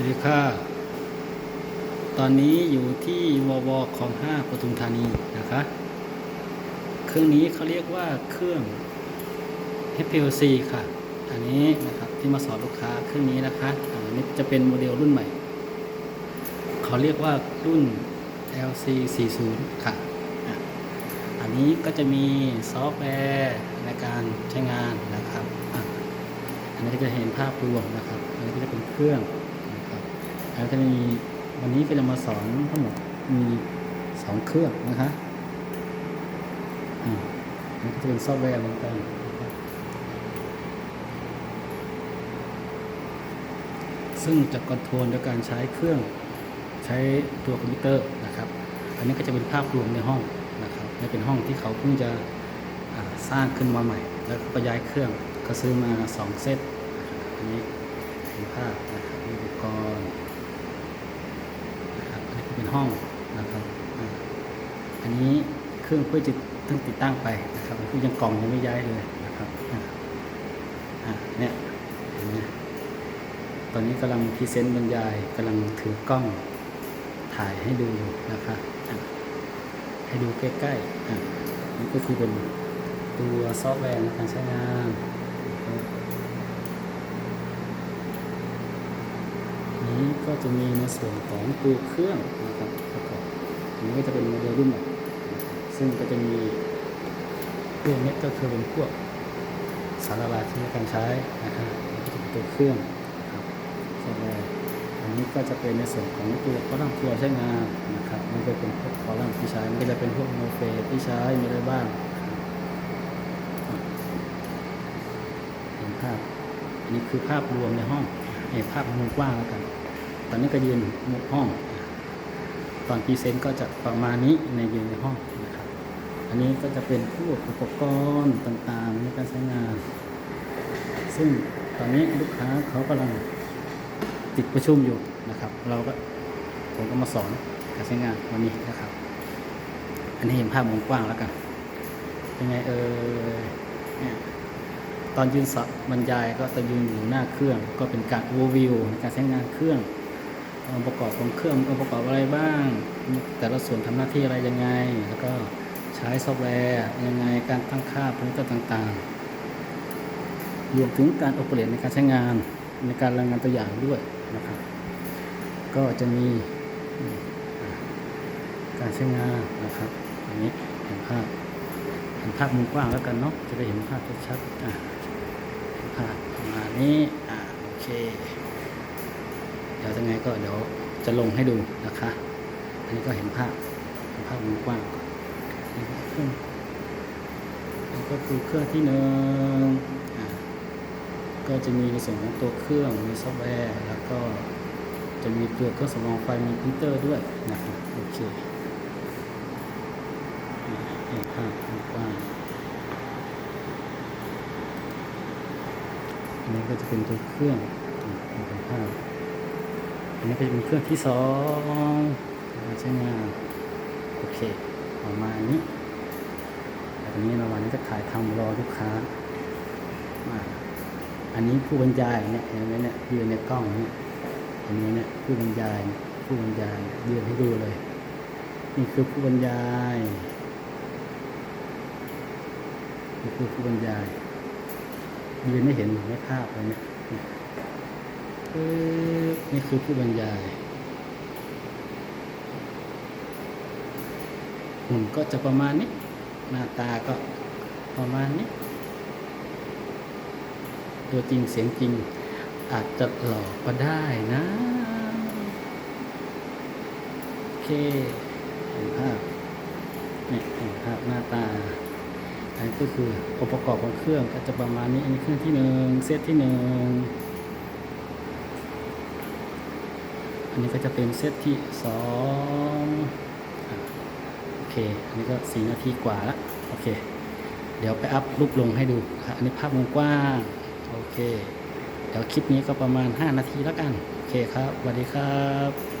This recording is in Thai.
วัสดีค่ะ ตอนนี้อยู่ที่ววของห้าปทุมธานีนะคะ เครื่องนี้เขาเรียกว่าเครื่อง HPLC ค่ะ อันนี้นะครับที่มาสอนลูกค้าเครื่องนี้นะคะ อันนี้จะเป็นโมเดลรุ่นใหม่ เขาเรียกว่ารุ่น LC 40ค่ะอะอันนี้ก็จะมีซอฟต์แวร์ในการใช้งานนะครับ อันนี้ก็จะเห็นภาพรวมนะครับ อันนี้ก็จะเป็นเครื่อง แล้วจะมีวันนี้ก็จะมาสอนทั้งหมดมีสองเครื่องนะคะอ่าอันนี้ก็จะเป็นซอฟต์แวร์เหมือนกันซึ่งจะคอนโทรลโดยการใช้เครื่องใช้ตัวคอมพิวเตอร์นะครับ อันนี้ก็จะเป็นภาพรวมในห้องนะครับนี่เป็นห้องที่เขาเพิ่งจะสร้างขึ้นมาใหม่ แล้วก็ย้ายเครื่องก็ซื้อมาสองเซตอันนี้เป็นภาพนะครับมีอุปกรณ์นะครับอันนี้ก็เป็น ห้องนะครับ อันนี้เครื่องเพื่อจะเพิ่งติดตั้งไปนะครับคือยังกล่องยังไม่ย้ายเลยนะครับอ่าอ่าเนี่ยเห็นไหมตอนนี้กำลังพรีเซนต์บรรยายกำลังถือกล้องถ่ายให้ดูอยู่นะคะอะให้ดูใกล้ๆอะนี่ก็คือเป็นตัวซอฟต์แวร์ในการใช้งานนี้ ก็จะมีในส่วนของตัวเครื่องนะครับประกอบอันนี้ก็จะเป็นโมเดลรุ่นใหม่ซึ่งก็จะมีพวกนี้ก็คือเป็นพวกสารละลายที่ในการใช้นะครับก็จะเป็นตัวเครื่องครับซอฟต์แวร์อันนี้ก็จะเป็นในส่วนของตัวคอลัมน์ที่เราใช้งานนะครับมันก็เป็นพวกคอลัมน์ที่ใช้มันก็จะเป็นพวกโนเฟสที่ใช้มีอะไรบ้างเห็นภาพอันนี้คือภาพรวมในห้องเห็นภาพมุมกว้างแล้วกัน ตอนนี้ก็ยืนมุมห้องตอนพรีเซนต์ก็จะประมาณนี้ในยืนในห้องนะครับ อันนี้ก็จะเป็นพวกอุปกรณ์ต่างๆในการใช้งาน ซึ่งตอนนี้ลูกค้าเขากำลังติดประชุมอยู่นะครับ เราก็ผมก็มาสอนการใช้งานวันนี้นะครับ อันนี้เห็นภาพมุมกว้างแล้วกันเป็นไงเออเนี่ยตอนยืนสอบบรรยายก็จะยืนอยู่หน้าเครื่อง ก็เป็นการ overview ในการใช้งานเครื่อง องค์ประกอบของเครื่ององค์ประกอบอะไรบ้าง แต่ละส่วนทำหน้าที่อะไรยังไง แล้วก็ใช้ซอฟต์แวร์ยังไงการตั้งค่าพารามิเตอร์ต่างๆรวมถึงการโอเปเรตในการใช้งานในการรายงานตัวอย่างด้วยนะครับ ก็จะมีการใช้งานนะครับอันนี้เห็นภาพเห็นภาพมุมกว้างแล้วกันเนาะจะได้เห็นภาพชัดๆอะภาพประมาณนี้อ่าโอเค ดี๋ยวยังไงก็เดี๋ยวจะลงให้ดูนะคะ อันนี้ก็เห็นภาพเห็นภาพกว้างนี่ก็เครื่องนี่ก็คือเครื่องที่หนึ่งก็จะมีในส่วนของตัวเครื่องมีซอฟต์แวร์แล้วก็จะมีตัวเครื่องสำรองไฟมีพิมพ์เตอร์ด้วยนะครับโอเคอ่าเห็นภาพกว้างอันนี้ก็จะเป็นตัวเครื่องอ่าเห็นภาพ อันนี้ก็จะเป็นเครื่องที่สองใช้งานโอเคประมาณนี้แต่ตอนนี้เราวันนี้จะถ่ายทำรอลูกค้ามาอันนี้ผู้บรรยายเนี่ยเห็นไหมเนี่ยยืนในกล้องเนี่ยเห็นไหมเนี่ยผู้บรรยายผู้บรรยายยืนให้ดูเลย นี่คือผู้บรรยายนี่คือผู้บรรยายยืนไม่เห็นไม่ภาพเลยเนี่ย นี่คือผู้บรรยายหุ่นก็จะประมาณนี้ หน้าตาก็ประมาณนี้ ตัวจริงเสียงจริงอาจจะหลอกก็ได้นะ โอเคเห็นภาพนี่เห็นภาพหน้าตาอันนี้ก็คือองค์ประกอบของเครื่องก็จะประมาณนี้ อันนี้เครื่องที่หนึ่งเซตที่หนึ่ง อันนี้ก็จะเป็นเซตที่สองโอเค อันนี้ก็สี่นาทีกว่าละโอเค เดี๋ยวไปอัพรูปลงให้ดู อันนี้ภาพมุมกว้าง โอเค เดี๋ยวคลิปนี้ก็ประมาณ 5 นาทีแล้วกัน โอเคครับสวัสดีครับ